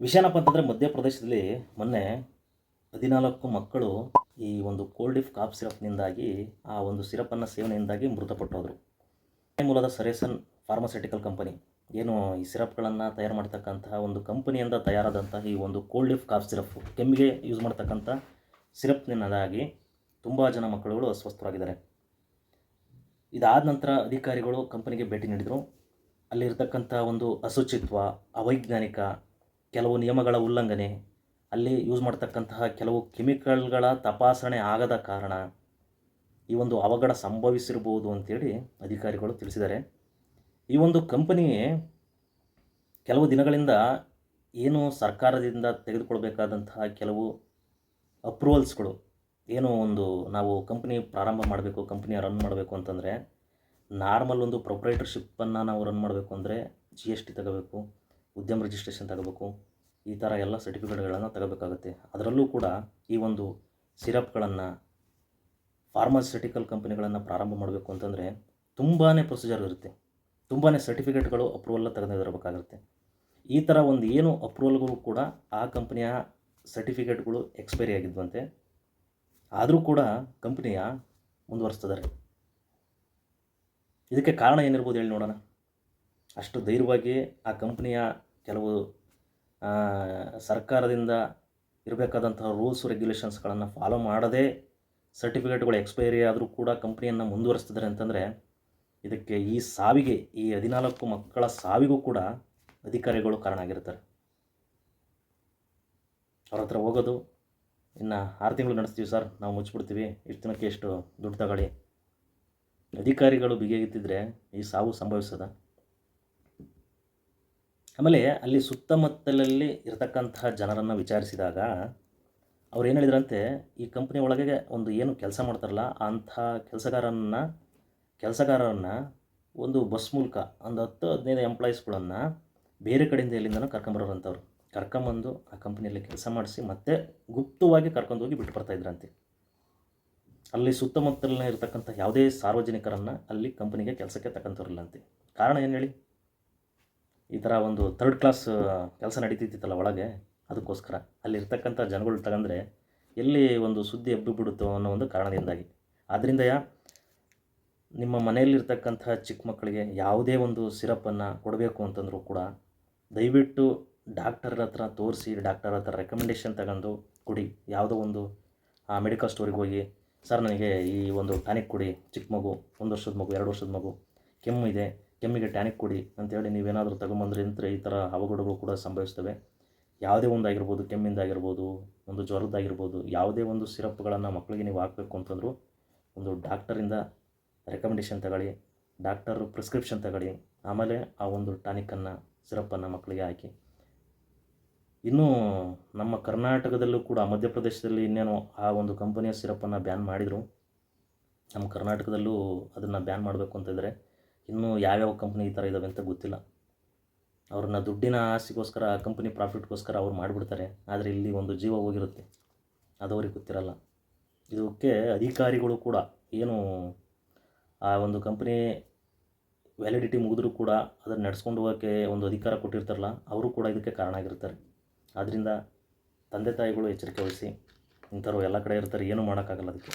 ವಿಷಯನಪ್ಪ ಅಂತಂದರೆ ಮಧ್ಯಪ್ರದೇಶದಲ್ಲಿ ಮೊನ್ನೆ ಹದಿನಾಲ್ಕು ಮಕ್ಕಳು ಈ ಒಂದು ಕೋಲ್ಡಿಫ್ ಕಾಫ್ ಸಿರಪ್ನಿಂದಾಗಿ, ಆ ಒಂದು ಸಿರಪನ್ನು ಸೇವನೆಯಿಂದಾಗಿ ಮೃತಪಟ್ಟೋದ್ರು. ಮೂಲದ ಸರೇಸನ್ ಫಾರ್ಮಸ್ಯೂಟಿಕಲ್ ಕಂಪನಿ ಏನು ಈ ಸಿರಪ್ಗಳನ್ನು ತಯಾರು ಮಾಡ್ತಕ್ಕಂತಹ ಒಂದು ಕಂಪನಿಯಿಂದ ತಯಾರಾದಂತಹ ಈ ಒಂದು ಕೋಲ್ಡಿಫ್ ಕಾಫ್ ಸಿರಪ್ ಕೆಮ್ಮಿಗೆ ಯೂಸ್ ಮಾಡ್ತಕ್ಕಂಥ ಸಿರಪ್ನಿಂದಾಗಿ ತುಂಬ ಜನ ಮಕ್ಕಳುಗಳು ಅಸ್ವಸ್ಥರಾಗಿದ್ದಾರೆ. ಇದಾದ ನಂತರ ಅಧಿಕಾರಿಗಳು ಕಂಪನಿಗೆ ಭೇಟಿ ನೀಡಿದರು. ಅಲ್ಲಿರ್ತಕ್ಕಂಥ ಒಂದು ಅಶುಚಿತ್ವ ಅವೈಜ್ಞಾನಿಕ ಕೆಲವು ನಿಯಮಗಳ ಉಲ್ಲಂಘನೆ, ಅಲ್ಲಿ ಯೂಸ್ ಮಾಡ್ತಕ್ಕಂತಹ ಕೆಲವು ಕೆಮಿಕಲ್ಗಳ ತಪಾಸಣೆ ಆಗದ ಕಾರಣ ಈ ಒಂದು ಅವಘಡ ಸಂಭವಿಸಿರ್ಬೋದು ಅಂತೇಳಿ ಅಧಿಕಾರಿಗಳು ತಿಳಿಸಿದ್ದಾರೆ. ಈ ಒಂದು ಕಂಪನಿ ಕೆಲವು ದಿನಗಳಿಂದ ಏನು ಸರ್ಕಾರದಿಂದ ತೆಗೆದುಕೊಳ್ಬೇಕಾದಂತಹ ಕೆಲವು ಅಪ್ರೂವಲ್ಸ್ಗಳು ಏನು ಒಂದು ನಾವು ಕಂಪ್ನಿ ಪ್ರಾರಂಭ ಮಾಡಬೇಕು, ಕಂಪ್ನಿಯ ರನ್ ಮಾಡಬೇಕು ಅಂತಂದರೆ ನಾರ್ಮಲ್ ಒಂದು ಪ್ರೊಪ್ರೈಟರ್ಶಿಪ್ಪನ್ನು ನಾವು ರನ್ ಮಾಡಬೇಕು ಅಂದರೆ ಜಿ ಎಸ್ ಟಿ ತಗೋಬೇಕು ಉದ್ಯಮ ರಿಜಿಸ್ಟ್ರೇಷನ್ ತಗೋಬೇಕು, ಈ ಥರ ಎಲ್ಲ ಸರ್ಟಿಫಿಕೇಟ್ಗಳನ್ನು ತಗೋಬೇಕಾಗುತ್ತೆ. ಅದರಲ್ಲೂ ಕೂಡ ಈ ಒಂದು ಸಿರಪ್ಗಳನ್ನು ಫಾರ್ಮಾಸ್ಯೂಟಿಕಲ್ ಕಂಪನಿಗಳನ್ನು ಪ್ರಾರಂಭ ಮಾಡಬೇಕು ಅಂತಂದರೆ ತುಂಬಾ ಪ್ರೊಸೀಜರ್ ಇರುತ್ತೆ. ತುಂಬಾ ಸರ್ಟಿಫಿಕೇಟ್ಗಳು ಅಪ್ರೂವಲ್ ತೆಗೆದಿರಬೇಕಾಗುತ್ತೆ ಈ ಥರ ಒಂದು ಏನು ಅಪ್ರೂವಲ್ಗಳು ಕೂಡ ಆ ಕಂಪನಿಯ ಸರ್ಟಿಫಿಕೇಟ್ಗಳು ಎಕ್ಸ್ಪೈರಿ ಆಗಿದ್ವಂತೆ. ಆದರೂ ಕೂಡ ಕಂಪ್ನಿಯ ಮುಂದುವರಿಸ್ತಿದ್ದಾರೆ ಇದಕ್ಕೆ ಕಾರಣ ಏನಿರ್ಬೋದು ಹೇಳಿ ನೋಡೋಣ. ಅಷ್ಟು ಧೈರ್ಯವಾಗಿ ಆ ಕಂಪ್ನಿಯ ಕೆಲವು ಸರ್ಕಾರದಿಂದ ಇರಬೇಕಾದಂತಹ ರೂಲ್ಸ್ ರೆಗ್ಯುಲೇಷನ್ಸ್ಗಳನ್ನು ಫಾಲೋ ಮಾಡದೇ ಸರ್ಟಿಫಿಕೇಟ್ಗಳು ಎಕ್ಸ್ಪೈರಿ ಆದರೂ ಕೂಡ ಕಂಪ್ನಿಯನ್ನು ಮುಂದುವರಿಸ್ತಿದ್ದಾರೆ ಅಂತಂದರೆ ಇದಕ್ಕೆ ಈ ಸಾವಿಗೆ, ಈ ಹದಿನಾಲ್ಕು ಮಕ್ಕಳ ಸಾವಿಗೂ ಕೂಡ ಅಧಿಕಾರಿಗಳು ಕಾರಣ ಆಗಿರ್ತಾರೆ ಅವ್ರ ಹತ್ರ ಹೋಗೋದು, ಇನ್ನು ಆರು ತಿಂಗಳು ನಡೆಸ್ತೀವಿ ಸರ್, ನಾವು ಮುಚ್ಚಿಬಿಡ್ತೀವಿ ಇಷ್ಟು ದಿನಕ್ಕೆ ಎಷ್ಟು ದುಡ್ಡು ತಗೊಳ್ಳಿ. ಅಧಿಕಾರಿಗಳು ಬಿಗಿಯಾಗಿತ್ತಿದ್ರೆ ಈ ಸಾವು ಸಂಭವಿಸದ. ಆಮೇಲೆ ಅಲ್ಲಿ ಸುತ್ತಮುತ್ತಲಲ್ಲಿ ಇರತಕ್ಕಂತಹ ಜನರನ್ನು ವಿಚಾರಿಸಿದಾಗ ಅವ್ರು ಏನು ಹೇಳಿದ್ರಂತೆ, ಈ ಕಂಪ್ನಿ ಒಳಗೆ ಒಂದು ಏನು ಕೆಲಸ ಮಾಡ್ತಾರಲ್ಲ, ಅಂಥ ಕೆಲಸಗಾರನ್ನ, ಕೆಲಸಗಾರರನ್ನು ಒಂದು ಬಸ್ ಮೂಲಕ ಒಂದು ಹತ್ತು ಹದಿನೈದು ಎಂಪ್ಲಾಯೀಸ್ಗಳನ್ನು ಬೇರೆ ಕಡೆಯಿಂದ ಎಲ್ಲಿಂದನೋ ಕರ್ಕೊಂಬರೋರಂಥವ್ರು. ಕರ್ಕೊಂಬಂದು ಆ ಕಂಪ್ನಿಯಲ್ಲಿ ಕೆಲಸ ಮಾಡಿಸಿ ಮತ್ತೆ ಗುಪ್ತವಾಗಿ ಕರ್ಕೊಂಡು ಹೋಗಿ ಬಿಟ್ಟು ಬರ್ತಾಯಿದ್ರಂತೆ ಅಲ್ಲಿ ಸುತ್ತಮುತ್ತಲಿನ ಇರತಕ್ಕಂಥ ಯಾವುದೇ ಸಾರ್ವಜನಿಕರನ್ನು ಅಲ್ಲಿ ಕಂಪ್ನಿಗೆ ಕೆಲಸಕ್ಕೆ ತಗೊಂತಿರಲಿಲ್ಲಂತೆ ಕಾರಣ ಏನು ಹೇಳಿ? ಈ ಥರ ಒಂದು ಥರ್ಡ್ ಕ್ಲಾಸ್ ಕೆಲಸ ನಡೀತಿತ್ತಲ್ಲ ಒಳಗೆ, ಅದಕ್ಕೋಸ್ಕರ. ಅಲ್ಲಿರ್ತಕ್ಕಂಥ ಜನಗಳು ತಗೊಂಡ್ರೆ ಎಲ್ಲಿ ಒಂದು ಸುದ್ದಿ ಎಬ್ಬಿ ಬಿಡುತ್ತೋ ಅನ್ನೋ ಒಂದು ಕಾರಣದಿಂದಾಗಿ. ಆದ್ದರಿಂದ ಯಾ, ನಿಮ್ಮ ಮನೆಯಲ್ಲಿರ್ತಕ್ಕಂಥ ಚಿಕ್ಕ ಮಕ್ಕಳಿಗೆ ಯಾವುದೇ ಒಂದು ಸಿರಪ್ಪನ್ನು ಕೊಡಬೇಕು ಅಂತಂದರೂ ಕೂಡ ದಯವಿಟ್ಟು ಡಾಕ್ಟರ್ ಹತ್ರ ತೋರಿಸಿ ಡಾಕ್ಟರ್ ಹತ್ರ ರೆಕಮೆಂಡೇಷನ್ ತಗೊಂಡು ಕೊಡಿ. ಯಾವುದೋ ಒಂದು, ಆ ಮೆಡಿಕಲ್ ಸ್ಟೋರಿಗೆ ಹೋಗಿ, ಸರ್, ನನಗೆ ಈ ಒಂದು ಟಾನಿಕ್ ಕೊಡಿ. ಚಿಕ್ಕ ಮಗು, ಒಂದು ವರ್ಷದ ಮಗು, ಎರಡು ವರ್ಷದ ಮಗು, ಕೆಮ್ಮು ಇದೆ. ಕೆಮ್ಮಿಗೆ ಟ್ಯಾನಿಕ್ ಕೊಡಿ ಅಂತೇಳಿ ನೀವೇನಾದರೂ ತಗೊಂಬಂದ್ರೆ ಅಂದರೆ ಈ ಥರ ಅವಘಡಗಳು ಕೂಡ ಸಂಭವಿಸ್ತವೆ. ಯಾವುದೇ ಒಂದು ಆಗಿರ್ಬೋದು ಕೆಮ್ಮಿಂದಾಗಿರ್ಬೋದು, ಒಂದು ಜ್ವರದ್ದಾಗಿರ್ಬೋದು, ಯಾವುದೇ ಒಂದು ಸಿರಪ್ಗಳನ್ನು ಮಕ್ಕಳಿಗೆ ನೀವು ಹಾಕಬೇಕು ಅಂತಂದರೂ ಒಂದು ಡಾಕ್ಟರಿಂದ ರೆಕಮೆಂಡೇಷನ್ ತಗೊಳ್ಳಿ ಡಾಕ್ಟರ್ ಪ್ರಿಸ್ಕ್ರಿಪ್ಷನ್ ತಗೊಳ್ಳಿ, ಆಮೇಲೆ ಆ ಒಂದು ಟಾನಿಕನ್ನು ಸಿರಪ್ಪನ್ನು ಮಕ್ಕಳಿಗೆ ಹಾಕಿ. ಇನ್ನೂ ನಮ್ಮ ಕರ್ನಾಟಕದಲ್ಲೂ ಕೂಡ ಮಧ್ಯಪ್ರದೇಶದಲ್ಲಿ ಇನ್ನೇನು ಆ ಒಂದು ಕಂಪನಿಯ ಸಿರಪ್ಪನ್ನು ಬ್ಯಾನ್ ಮಾಡಿದರು. ನಮ್ಮ ಕರ್ನಾಟಕದಲ್ಲೂ ಅದನ್ನು ಬ್ಯಾನ್ ಮಾಡಬೇಕು ಅಂತಿದ್ರೆ ಇನ್ನೂ ಯಾವ್ಯಾವ ಕಂಪ್ನಿ ಈ ಥರ ಇದ್ದಾವೆ ಅಂತ ಗೊತ್ತಿಲ್ಲ. ಅವ್ರನ್ನ ದುಡ್ಡಿನ ಆಸೆಗೋಸ್ಕರ ಕಂಪ್ನಿ ಪ್ರಾಫಿಟ್ಗೋಸ್ಕರ ಅವ್ರು ಮಾಡಿಬಿಡ್ತಾರೆ. ಆದರೆ ಇಲ್ಲಿ ಒಂದು ಜೀವ ಹೋಗಿರುತ್ತೆ. ಅದು ಅವ್ರಿಗೆ ಗೊತ್ತಿರಲ್ಲ. ಇದಕ್ಕೆ ಅಧಿಕಾರಿಗಳು ಕೂಡ ಏನು, ಆ ಒಂದು ಕಂಪ್ನಿ ವ್ಯಾಲಿಡಿಟಿ ಮುಗಿದ್ರೂ ಕೂಡ ಅದನ್ನು ನಡೆಸ್ಕೊಂಡು ಹೋಗೋಕ್ಕೆ ಒಂದು ಅಧಿಕಾರ ಕೊಟ್ಟಿರ್ತಾರಲ್ಲ, ಅವರು ಕೂಡ ಇದಕ್ಕೆ ಕಾರಣ ಆಗಿರ್ತಾರೆ. ಆದ್ದರಿಂದ ತಂದೆ ತಾಯಿಗಳು ಎಚ್ಚರಿಕೆ ವಹಿಸಿ ಇಂಥವ್ರು ಎಲ್ಲ ಕಡೆ ಇರ್ತಾರೆ, ಏನೂ ಮಾಡೋಕ್ಕಾಗಲ್ಲ ಅದಕ್ಕೆ.